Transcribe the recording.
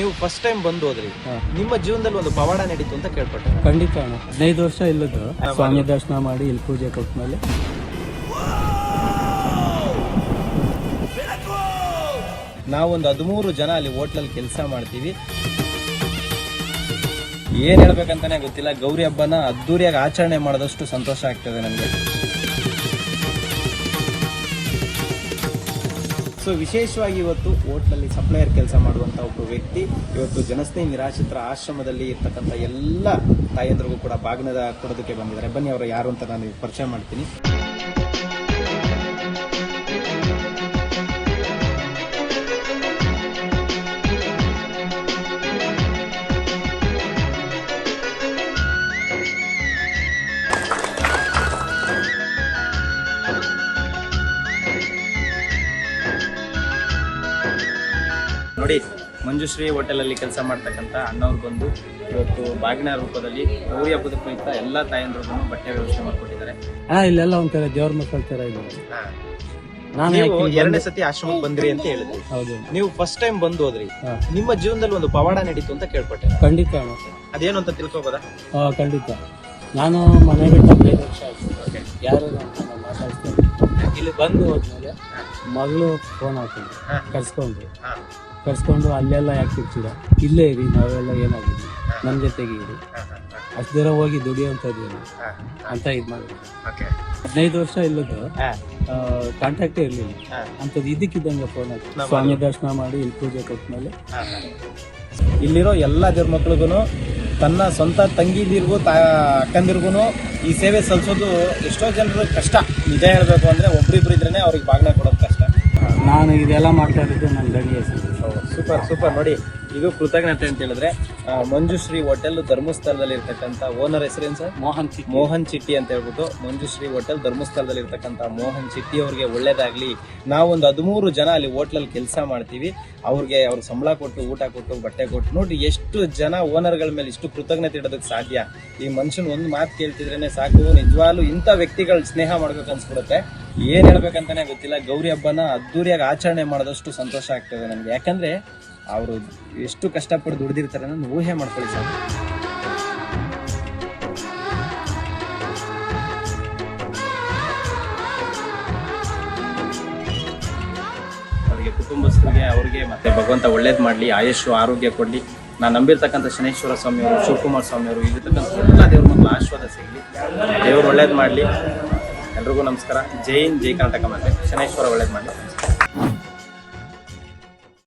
ನೀವು first time ಬಂದು ಹೋದ್ರಿ. ನಿಮ್ಮ ಜೀವನದಲ್ಲಿ ಒಂದು ಪವಾಡ ನಡೀತು ಅಂತ ಕೇಳ್ಪಟ್ಟೆ. ಖಂಡಿತ ಅಣ್ಣ. ಹದಿನೈದು ವರ್ಷ ಇಲ್ಲದ್ದು. ಸ್ವಾಮಿ ದರ್ಶನ ಮಾಡಿ ಇಲ್ಲಿ ಪೂಜೆ ಕೊಟ್ಟಮೇಲೆ ನಾವೊಂದು ಹದಿಮೂರು ಜನ ಅಲ್ಲಿ ಹೋಟ್ಲಲ್ಲಿ ಕೆಲಸ ಮಾಡ್ತೀವಿ. ಏನ್ ಹೇಳ್ಬೇಕಂತಾನೆ ಗೊತ್ತಿಲ್ಲ. ಗೌರಿ ಹಬ್ಬನ ಅದ್ದೂರಿಯಾಗಿ ಆಚರಣೆ ಮಾಡಿದಷ್ಟು ಸಂತೋಷ ಆಗ್ತದೆ ನನಗೆ ಸೊ ವಿಶೇಷವಾಗಿ ಇವತ್ತು ಹೋಟ್ಲಲ್ಲಿ ಸಪ್ಲೈಯರ್ ಕೆಲಸ ಮಾಡುವಂತ ಒಬ್ಬ ವ್ಯಕ್ತಿ, ಇವತ್ತು ಜನಸ್ನೇಹಿ ನಿರಾಶ್ರಿತರ ಆಶ್ರಮದಲ್ಲಿ ಇರ್ತಕ್ಕಂಥ ಎಲ್ಲ ತಾಯಂದ್ರಿಗೂ ಕೂಡ ಬಾಗ್ನದ ಕೊಡೋದಕ್ಕೆ ಬಂದಿದ್ದಾರೆ. ಬನ್ನಿ, ಅವರು ಯಾರು ಅಂತ ನಾನು ಪರಿಚಯ ಮಾಡ್ತೀನಿ. ನೋಡಿ ಮಂಜುಶ್ರೀ ಹೋಟೆಲಲ್ಲಿ ಕೆಲಸ ಮಾಡ್ತಕ್ಕಂಥ ಅಣ್ಣವ್ರು ಬಂದು ಇವತ್ತು ಬಾಗಿನ ರೂಪದಲ್ಲಿ ಗೌರಿ ಹಬ್ಬದ ಪ್ರಯುಕ್ತ ಎಲ್ಲ ತಾಯಂದ್ರಿಗೂ ಬಟ್ಟೆ ವ್ಯವಸ್ಥೆ ಮಾಡಿಕೊಟ್ಟಿದ್ದಾರೆ. ಹಾ ಇಲ್ಲೆಲ್ಲ ಒಂಥರ ದೇವ್ರ ಮಕ್ಕಳ ತರ ಇದೆ. ನಾನು ನೀವು ಎರಡನೇ ಸತಿ ಆಶ್ರಮಕ್ಕೆ ಬಂದ್ರಿ ಅಂತ ಹೇಳಿದ್ರಿ. ಹೌದು. ನೀವು ಫಸ್ಟ್ ಟೈಮ್ ಬಂದು ಹೋದ್ರಿ. ಹಾ. ನಿಮ್ಮ ಜೀವನದಲ್ಲಿ ಒಂದು ಪವಾಡ ನಡೀತು ಅಂತ ಕೇಳ್ಪಟ್ಟೆ. ಖಂಡಿತ ಅಣ್ಣ. ಅದೇನು ಅಂತ ತಿಳ್ಕೊಬೋದಾ? ಹಾ, ಖಂಡಿತ. ನಾನು ಮನೆ ಬಿಟ್ಟು ಹದಿನೈದು ವರ್ಷ ಆಯ್ತು. ಯಾರು ನನ್ನ ಮಾತಾಡ್ತಾರೆ ಇಲ್ಲಿ ಬಂದು ಹೋದ್ಮೇಲೆ? ಮಗಳು ಫೋನ್ ಹಾಕಿದ್ರು. ಕರ್ಸ್ಕೊಂಡ್ರು. ಕರ್ಸ್ಕೊಂಡು ಅಲ್ಲೆಲ್ಲ ಯಾಕೆ ಸಿಗ್ತೀರ ಇಲ್ಲೇ ಇರಿ ನಾವೆಲ್ಲ ಏನಾಗಿದ್ವಿ ನಮ್ಮ ಜೊತೆಗೆ ಇರಿ. ಅಷ್ಟು ದೂರ ಹೋಗಿ ದುಡಿಯೋಂಥದ್ದೇನು ಅಂತ ಇದು ಮಾಡಿದ್ರು. ಹದಿನೈದು ವರ್ಷ ಇಲ್ಲದ್ದು ಕಾಂಟ್ಯಾಕ್ಟೇ ಇರಲಿಲ್ಲ. ಅಂಥದ್ದು ಇದಕ್ಕಿದ್ದಂಗೆ ಫೋನ್ ಹಾಕಿ. ಸ್ವಾಮಿ ದರ್ಶನ ಮಾಡಿ ಇಲ್ಲಿ ಪೂಜೆ ಕೊಟ್ಮೇಲೆ. ಇಲ್ಲಿರೋ ಎಲ್ಲ ದೇವ್ರ ಮಕ್ಳಿಗೂ ತನ್ನ ಸ್ವಂತ ತಂಗಿದಿರ್ಗೂ ತಾ ಅಕ್ಕಂದಿರ್ಗೂ ಈ ಸೇವೆ ಸಲ್ಲಿಸೋದು ಎಷ್ಟೋ ಜನರು ಕಷ್ಟ. ನಿಜ ಹೇಳಬೇಕು ಅಂದರೆ ಒಬ್ರಿಬ್ರು ಇದ್ರೇ ಅವ್ರಿಗೆ ಬಾಗ್ನ ಕೊಡೋದು ಕಷ್ಟ. ನಾನು ಇದೆಲ್ಲ ಮಾಡ್ತಾ ಇರೋದು ನನ್ನ ಗಡಿ ಹೆಸರು. Super super. ನೋಡಿ ಇದು ಕೃತಜ್ಞತೆ ಅಂತ ಹೇಳಿದ್ರೆ ಮಂಜುಶ್ರೀ ಹೋಟೆಲ್ ಧರ್ಮಸ್ಥಳದಲ್ಲಿ ಇರ್ತಕ್ಕಂಥ ಓನರ್ ಹೆಸರೇನು ಸರ್? ಮೋಹನ್ ಚಿಟ್ಟಿ. ಮೋಹನ್ ಚಿಟ್ಟಿ ಅಂತ ಹೇಳ್ಬಿಟ್ಟು ಮಂಜುಶ್ರೀ ಹೋಟೆಲ್ ಧರ್ಮಸ್ಥಳದಲ್ಲಿ ಇರ್ತಕ್ಕಂಥ ಮೋಹನ್ ಚಿಟ್ಟಿ ಅವ್ರಿಗೆ ಒಳ್ಳೇದಾಗ್ಲಿ. ನಾವೊಂದು ಹದಿಮೂರು ಜನ ಅಲ್ಲಿ ಹೋಟ್ಲಲ್ಲಿ ಕೆಲಸ ಮಾಡ್ತೀವಿ. ಅವ್ರಿಗೆ ಅವ್ರ ಸಂಬಳ ಕೊಟ್ಟು ಊಟ ಕೊಟ್ಟು ಬಟ್ಟೆ ಕೊಟ್ಟು ನೋಡಿ ಎಷ್ಟು ಜನ ಓನರ್ಗಳ ಮೇಲೆ ಇಷ್ಟು ಕೃತಜ್ಞತೆ ಇಡೋದಕ್ಕೆ ಸಾಧ್ಯ. ಈ ಮನುಷ್ಯನ ಒಂದು ಮಾತು ಕೇಳ್ತಿದ್ರೇನೆ ಸಾಕು. ನಿಜವಾಗ್ಲೂ ಇಂಥ ವ್ಯಕ್ತಿಗಳ ಸ್ನೇಹ ಮಾಡ್ಬೇಕು ಅನ್ಸ್ಬಿಡುತ್ತೆ. ಏನ್ ಹೇಳ್ಬೇಕಂತಾನೆ ಗೊತ್ತಿಲ್ಲ. ಗೌರಿ ಹಬ್ಬನ ಅದ್ದೂರಿಯಾಗಿ ಆಚರಣೆ ಮಾಡೋದಷ್ಟು ಸಂತೋಷ ಆಗ್ತದೆ ನನಗೆ ಯಾಕಂದ್ರೆ ಅವರು ಎಷ್ಟು ಕಷ್ಟಪಟ್ಟು ದುಡ್ದಿರ್ತಾರೆ ಅನ್ನೋದು ಊಹೆ ಮಾಡ್ಕೊಳ್ಳಿ ಸರ್ ಅವರಿಗೆ ಕುಟುಂಬಸ್ಥರಿಗೆ, ಅವ್ರಿಗೆ ಮತ್ತೆ ಭಗವಂತ ಒಳ್ಳೇದು ಮಾಡಲಿ ಆಯುಷು ಆರೋಗ್ಯ ಕೊಡಲಿ. ನಾನು ನಂಬಿರ್ತಕ್ಕಂಥ ಶನೇಶ್ವರ ಸ್ವಾಮಿಯವರು, ಶಿವಕುಮಾರ್ ಸ್ವಾಮಿಯವರು ಇಲ್ಲಿರ್ತಕ್ಕಂಥ ಎಲ್ಲ ದೇವ್ರ ಮಕ್ಕಳು ಆಶೀರ್ವಾದ ಸಿಗಲಿ. ದೇವ್ರು ಒಳ್ಳೇದು ಮಾಡಲಿ. ಎಲ್ರಿಗೂ ನಮಸ್ಕಾರ. ಜೈ ಹಿಂದ್ ಜೈ ಕರ್ನಾಟಕ ಮತ್ತೆ ಶನೇಶ್ವರ ಒಳ್ಳೇದು ಮಾಡಲಿ.